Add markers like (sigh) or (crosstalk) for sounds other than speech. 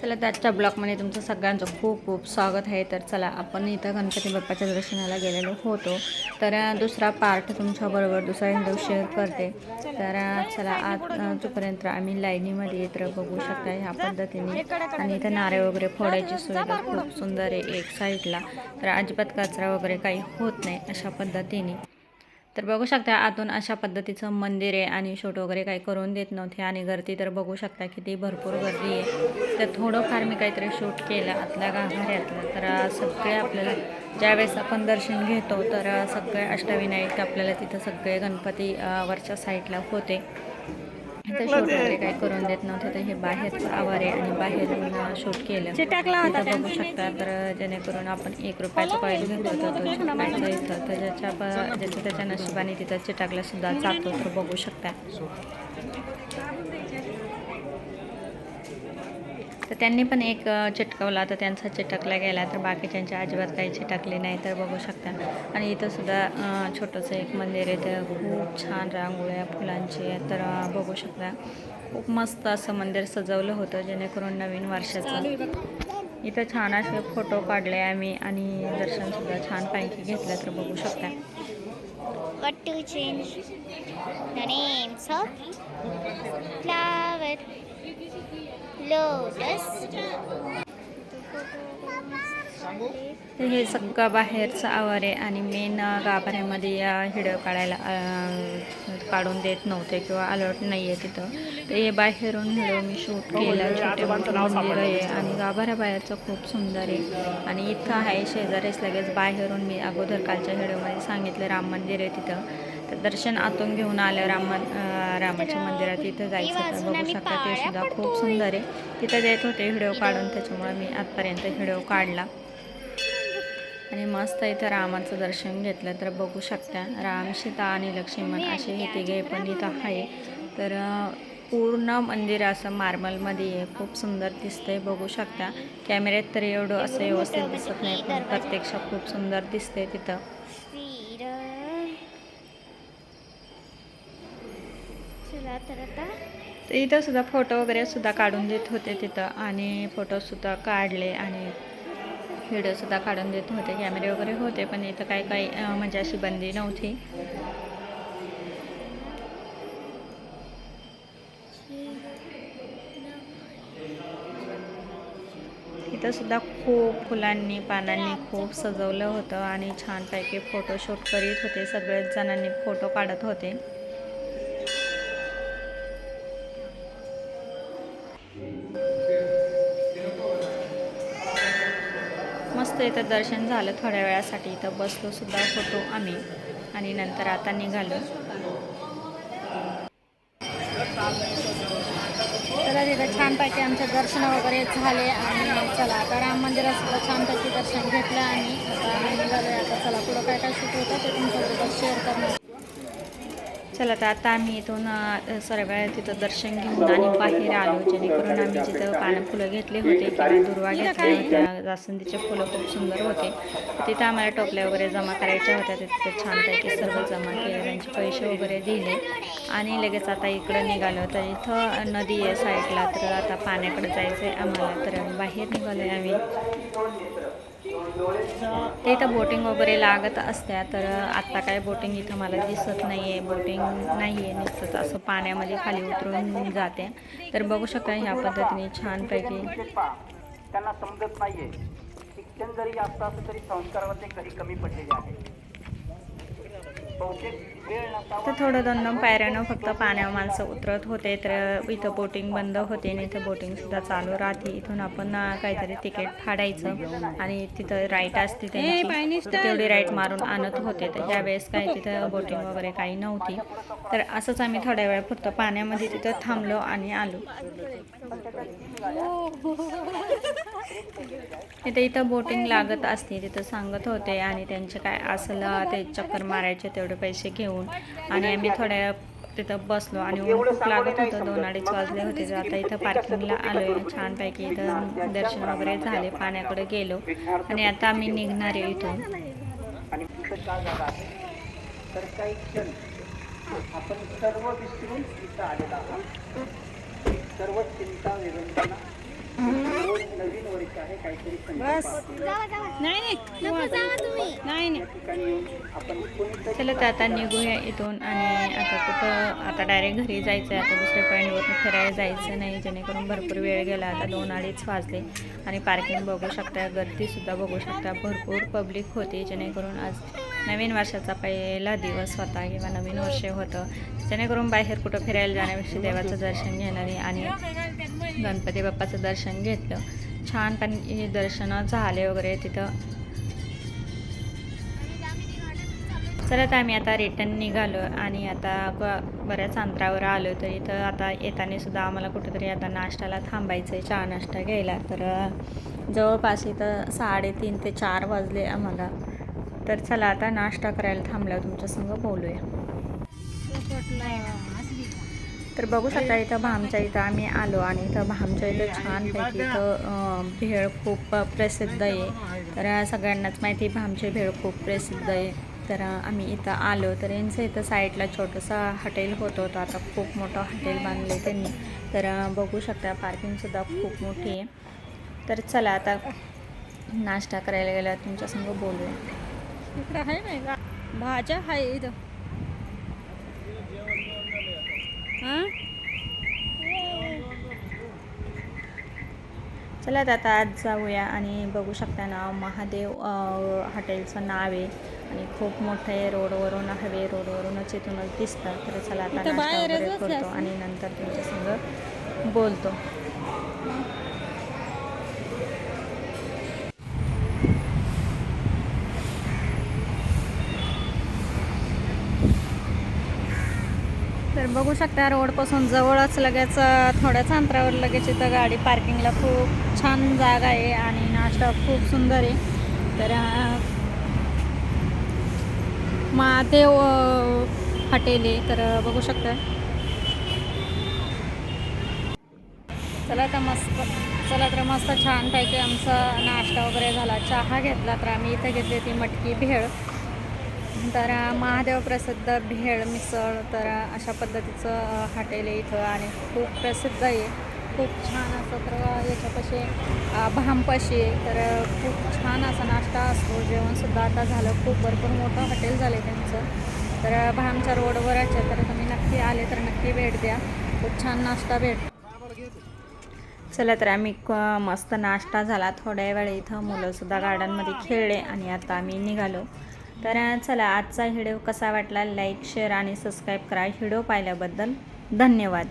चला आजच्या ब्लॉगमध्ये तुमचं सगळ्यांचं खूप खूप स्वागत आहे. तर चला आपण इथं गणपती बाप्पाच्या दर्शनाला गेलेलो होतो. तर दुसरा पार्ट तुमच्याबरोबर दुसरा हिंदू शेअर करते. तर चला आज अं, आम्ही लाईनीमध्ये इतर बघू शकता ह्या पद्धतीने. आणि इथं नारे वगैरे फोडायची सुविधा खूप सुंदर आहे एक साईडला तर अजिबात कचरा वगैरे काही होत नाही अशा पद्धतीने. तर बघू शकता आतून अशा पद्धतीचं मंदिर आहे आणि शूट वगैरे काही करून देत नव्हते आणि गर्दी तर बघू शकता किती भरपूर गर्दी आहे. तर थोडंफार मी काहीतरी शूट केलं आतल्या गाभाऱ्यातलं. तर सगळे आपल्याला ज्यावेळेस आपण दर्शन घेतो तर सगळे अष्टविनायक आपल्याला तिथं सगळे गणपती वरच्या साईडला होते. तर शूट वगैरे काही करून देत नव्हते तर हे बाहेरचं आवार आणि बाहेरून शूट केलं. इथं बघू शकता तर जेणेकरून आपण एक रुपयाचं कॉईल घेतो तर तो चिटकायचा तर ज्याच्या ज्याच्या त्याच्या नशिबाने तिथं चिटाकला सुद्धा जातो तर बघू शकता. तर त्यांनी पण एक चिटकवला तर त्यांचा चिटकला गेला तर बाकीच्यांच्या अजिबात काही चिटकले नाही तर बघू शकता. आणि इथंसुद्धा छोटंसं एक मंदिर आहे तर खूप छान रांगोळ्या फुलांची आहे तर बघू शकता. खूप मस्त असं मंदिर सजवलं होतं जेणेकरून नवीन वर्षाचं. इथं छान असे फोटो काढले आम्ही आणि दर्शनसुद्धा छानपैकी घेतलं तर बघू शकता. What to change? The names of flowers? हे सगळं बाहेरचं आवार आहे आणि मेन गाभाऱ्यामध्ये या हिडं काढायला काढून देत नव्हते किंवा अलर्ट नाही आहे तिथं. तर हे बाहेरून हिडं मी शूट केलं छोटे मोठे मंदिर आहे आणि गाभाऱ्याबाहेरचं खूप सुंदर आहे. आणि इथं आहे शेजारीच लगेच बाहेरून मी अगोदर कालच्या हिडोमध्ये सांगितलं राम मंदिर आहे तिथं. तर दर्शन आतून घेऊन आलं राम रामाच्या मंदिरात तिथं जायचं तर बघू शकता ते सुद्धा खूप सुंदर आहे. तिथं देत होते व्हिडिओ काढून त्याच्यामुळे मी आजपर्यंत व्हिडिओ काढला. आणि मस्त इथं रामाचं दर्शन घेतलं तर बघू शकता. राम सीता आणि लक्ष्मण असे हे तिघे पण इथं आहे. तर पूर्ण मंदिर असं मार्बलमध्ये आहे. खूप सुंदर दिसतंय बघू शकता. कॅमेऱ्यात तर एवढं असं व्यवस्थित दिसत नाही पण प्रत्यक्षात खूप सुंदर दिसते तिथं. तर आता इथं सुद्धा फोटो वगैरे सुद्धा काढून देत होते तिथं आणि फोटोसुद्धा काढले आणि व्हिडिओसुद्धा काढून देत होते. कॅमेरे वगैरे होते पण इथं काही काही म्हणजे अशी बंदी नव्हती. इथं सुद्धा खूप फुलांनी पानांनी खूप सजवलं होतं आणि छानपैकी फोटोशूट करीत होते. सगळेच जणांनी फोटो काढत होते. मस्त इथं दर्शन झालं थोड्या वेळासाठी. इथं बसलो सुद्धा होतो आम्ही. आणि नंतर आता निघालो. चला तिथं छानपैकी आमचे दर्शन वगैरे झाले. आणि चला आता राम मंदिरात सुद्धा छानपैकी दर्शन घेतलं आणि आता आम्ही निघालो आता चला पुढं काय काय शूट होतं ते तुमच्याबरोबर शेअर करणार. चला तर आता आम्ही इथून सर्व तिथं दर्शन घेऊन आणि बाहेर आलो जेणेकरून आम्ही जिथं पानं फुलं घेतले होते किंवा दुर्वा घेतल्या होत्या जास्वंदीचे फुलं खूप सुंदर होते. तिथं आम्हाला टोपल्या वगैरे जमा करायच्या होत्या. तिथे छानपैकी सर्व जमा केले त्यांचे पैसे वगैरे दिले. आणि लगेच आता इकडं निघालो तर इथं नदी आहे साईडला तर आता पाण्याकडे जायचं आहे आम्हाला तर बाहेर निघालो आहे आम्ही. ते इथं बोटिंग वगैरे लागत असत्या तर आत्ता काय बोटिंग इथं मला दिसत नाही आहे बोटिंग नाही आहे नुसतंच असं पाण्यामध्ये खाली उतरून जाते. तर बघू शकता ह्या पद्धतीने छानपैकी. त्यांना समजत नाहीये. शिक्षण जरी जास्त असलं तरी संस्कारामध्ये कधी कमी पडलेले आहे. तर थोडं दोन दोन पायऱ्यानं फक्त पाण्यावर माणसं उतरत होते तर इथं बोटिंग बंद होते आणि इथं बोटिंगसुद्धा चालू राहते. इथून आपण काहीतरी तिकीट फाडायचं आणि तिथं राईट असते तेवढी राईट मारून आणत होते. तर त्यावेळेस काही तिथं बोटिंग वगैरे काही नव्हती. तर असंच आम्ही थोड्या वेळ फक्त पाण्यामध्ये तिथं थांबलो आणि आलो. (laughs) इथं इथं बोटिंग लागत असते तिथं सांगत होते आणि त्यांचे काय असलं ते चक्कर मारायचे तेवढे पैसे घेऊन. आणि आम्ही थोड्या तिथं बसलो आणि ऊन खूप लागत होतं दोन अडीच वाजले होते तर आता इथं पार्किंगला आलो आहे छानपैकी इथं दर्शन वगैरे झाले पाण्याकडे गेलो. आणि आता आम्ही निघणार आहे इथून. तर काही क्षण आपण सर्व विसरून इथं आलेला आहोत. सर्व चिंता विरंजना रोज काहीतरी बस. जावा जावा. नाही नाही. चला तर आता निघूया इथून आणि आता कुठं आता डायरेक्ट घरी जायचं आहे आता दुसऱ्या पॉईंटवरून फिरायला जायचं नाही जेणेकरून भरपूर वेळ गेला. आता दोन अडीच वाजले आणि पार्किंग बघू शकता गर्दीसुद्धा बघू शकता. भरपूर पब्लिक होती जेणेकरून आज नवीन वर्षाचा पहिला दिवस होता किंवा नवीन वर्ष होतं. जेणेकरून बाहेर कुठं फिरायला जाण्यापेक्षा देवाचं दर्शन घेणारे आणि गणपती बाप्पाचं दर्शन घेतलं. छान पण हे दर्शनं झाले वगैरे तिथं. चला तर आम्ही आता रिटर्न निघालो आणि आता बऱ्याच अंतरावर आलो तर इथं आता येताना सुद्धा आम्हाला कुठेतरी आता नाश्त्याला थांबायचं आहे चहा नाश्ता घ्यायला. तर जवळपास इथं साडेतीन ते चार वाजले आम्हाला. तर चला आता नाश्ता करायला थांबला तुमच्यासंग बोलूया. तर बघू शकता इथं भामच्या इथं आम्ही आलो आणि इथं भामच्या इथं छानपैकी इथं भेळ खूप प्रसिद्ध आहे. तर सगळ्यांनाच माहिती आहे भेळ खूप प्रसिद्ध आहे. तर आम्ही इथं आलो तर यांचं इथं साईडला छोटंसं हॉटेल होतं होतं. आता खूप मोठं हॉटेल बांधलं आहे त्यांनी. तर बघू शकता पार्किंगसुद्धा खूप मोठी आहे. तर चला आता नाश्ता करायला गेल्यावर तुमच्यासंग बोलूया. इकडं आहे नाही का भाज्या आहे इथं. हां? चला आता आज जाऊया आणि बघू शकता ना महादेव हॉटेलचं नाव आहे आणि खूप मोठं आहे रोडवरून हवे रोडवरूनच इथूनच दिसतं. तर चला आता करतो आणि नंतर तुमच्या संग बोलतो. बघू शकता रोडपासून जवळच लगेच थोड्याच अंतरावर लगेच इथं गाडी पार्किंगला खूप छान जागा आहे आणि नाश्ता खूप सुंदर आहे. तर महादेव हॉटेल आहे. तर बघू शकता. चला तर मस्त चला तर मस्त छानपैकी आमचा नाश्ता वगैरे झाला. चहा घेतला तर आम्ही इथं घेतली ती मटकी भेळ. तर महादेव प्रसिद्ध भेळ मिसळ तर अशा पद्धतीचं हॉटेल आहे इथं आणि खूप प्रसिद्ध आहे. खूप छान असं तर याच्यापाशी भामपाशी आहे. तर खूप छान असा नाश्ता असतो. जेवणसुद्धा आता झालं. खूप भरपूर मोठं हॉटेल झालं आहे त्यांचं. तर भामच्या रोडवरच आहे तर तुम्ही नक्की आले तर नक्की भेट द्या. खूप छान नाश्ता भेट. चला तर आम्ही क- मस्त नाश्ता झाला. थोड्या वेळ इथं मुलंसुद्धा गार्डनमध्ये खेळले आणि आता आम्ही निघालो. तर चला आजचा व्हिडिओ कसा वाटला? लाईक शेअर आणि सबस्क्राईब करा. व्हिडिओ पाहिल्याबद्दल धन्यवाद.